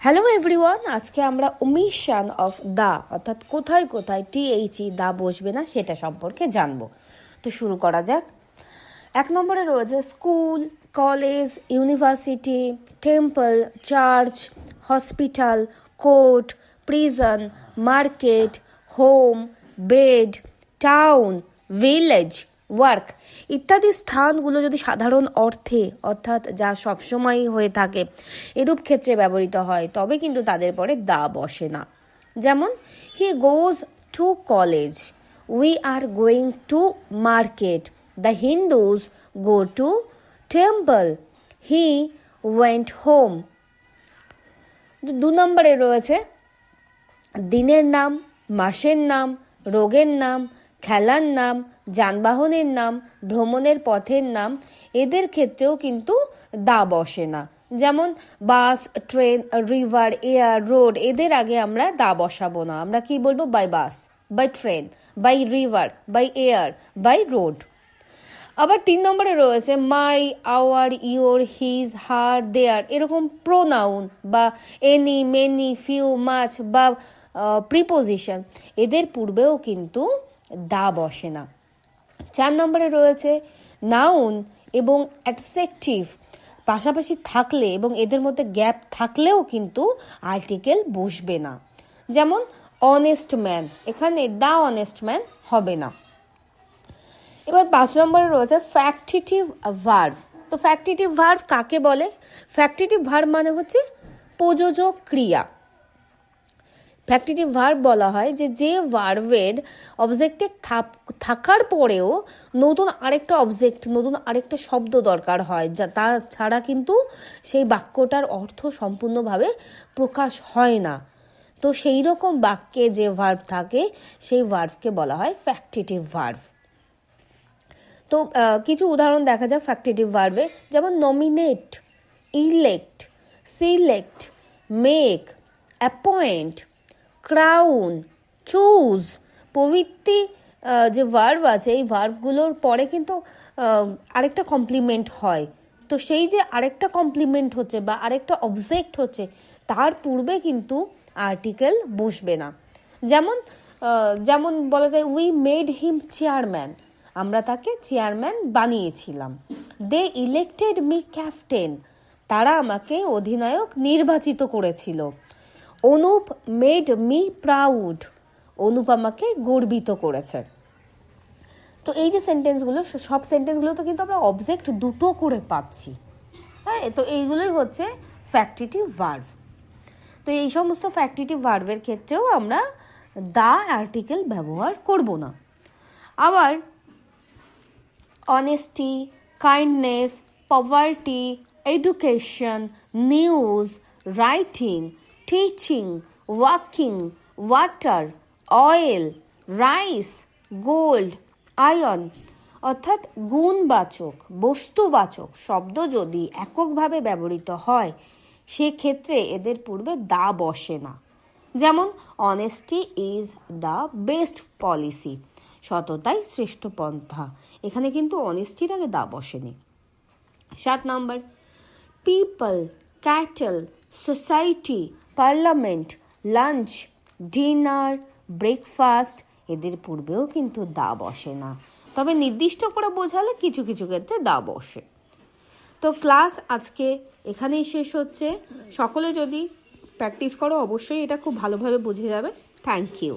Hello everyone আজকে আমরা ওমিশন of the অর্থাৎ কোথায় কোথায় টিএইচই দা বসবে না সেটা সম্পর্কে জানব। তো শুরু করা যাক। এক নম্বরে রয়েছে school college university temple church hospital court prison market home bed town village work ইত্যাদি স্থানগুলো যদি সাধারণ অর্থে, অর্থাৎ যা সবসময়ই হয়ে থাকে, এরূপ ক্ষেত্রে ব্যবহৃত হয়, তবে কিন্তু তাদের পরে দা বসে না। যেমন he goes to college we are going to market the Hindus go to temple he went home দু নম্বরে রয়েছে, দিনের নাম, মাসের নাম, রোগের নাম খেলার নাম, যানবাহনের নাম, ভ্রমণের পথের নাম, এদের ক্ষেত্রেও কিন্তু দা বসে না। যেমন bus, train, river, air, road, এদের আগে আমরা দা বসাবো না। আমরা কি বলব? By bus, by train, by river, by air, by road. আবার তিন নম্বরে রয়েছে, my, our, your, his, her, their. এরকম প্রোনাউন বা এনি, মেনি, ফিউ, মাছ বা প্রিপোজিশন। এদের পূর্বেও কিন্তু দা বসে না। চার নম্বরে রয়েছে নাউন এবং অ্যাডসেকটিভ। পাশাপাশি থাকলে এবং এদের মধ্যে গ্যাপ থাকলেও কিন্তু আর্টিকেল বসবে না। যেমন অনেস্ট ম্যান এখানে দা অনেস্ট ম্যান হবে না। এবার পাঁচ নম্বরে রয়েছে ফ্যাক্টিটিভ ভার্ভ তো ফ্যাক্টিটিভ ভার্ভ কাকে বলে? ফ্যাক্টিটিভ ভার্ভ মানে হচ্ছে প্রযোজক ক্রিয়া। ফ্যাক্টিটিভ ভার্ব বলা হয় যে যে ভার্বের অবজেক্টে থাকার পরেও নতুন আরেকটা অবজেক্ট নতুন আরেকটা শব্দ দরকার হয়। যা তার ছাড়া কিন্তু সেই বাক্যটার অর্থ সম্পূর্ণভাবে প্রকাশ হয় না। তো সেই রকম বাক্যে যে ভার্ভ থাকে, সেই ভার্ভকে বলা হয় ফ্যাক্টিটিভ ভার্ভ তো কিছু উদাহরণ দেখা যায় ফ্যাক্টিটিভ ভার্ভে যেমন nominate elect select make appoint crown choose প্রভৃতি যে ভার্ভ আছে, এই ভার্ভগুলোর পরে কিন্তু আরেকটা কমপ্লিমেন্ট হয়। তো সেই যে আরেকটা কমপ্লিমেন্ট হচ্ছে বা আরেকটা অবজেক্ট হচ্ছে, তার পূর্বে কিন্তু আর্টিকেল বসবে না। যেমন যেমন বলা যায় উই মেড হিম চেয়ারম্যান আমরা তাকে চেয়ারম্যান বানিয়েছিলাম। দে ইলেক্টেড মি ক্যাপ্টেন তারা আমাকে অধিনায়ক নির্বাচিত করেছিল। Anup made me proud Anup আমাকে গর্বিত করেছে। তো এই যে সেন্টেন্সগুলো সব সেন্টেন্সগুলো তো কিন্তু আমরা অবজেক্ট দুটো করে পাচ্ছি। হ্যাঁ তো এইগুলোই হচ্ছে ফ্যাক্টিটিভ ভার্ভ তো এই সমস্ত ফ্যাক্টিটিভ ভার্ভের ক্ষেত্রেও আমরা দা আর্টিকেল ব্যবহার করব না। আবার honesty kindness poverty education news writing teaching walking water oil rice gold iron অর্থাৎ গুণবাচক, বস্তুবাচক শব্দ যদি এককভাবে ব্যবহৃত হয়, সেক্ষেত্রে এদের পূর্বে দা বসে না। যেমন honesty is the best policy সততাই শ্রেষ্ঠ পন্থা। এখানে কিন্তু অনেস্টির আগে দা বসেনি। সাত নম্বর people cattle society parliament lunch dinner breakfast এদের পূর্বেও কিন্তু দা বসে না। তবে নির্দিষ্ট করে বোঝালে কিছু কিছু ক্ষেত্রে দা বসে। তো ক্লাস আজকে এখানেই শেষ হচ্ছে। সকলে যদি প্র্যাকটিস করো, অবশ্যই এটা খুব ভালোভাবে বুঝে যাবে। Thank you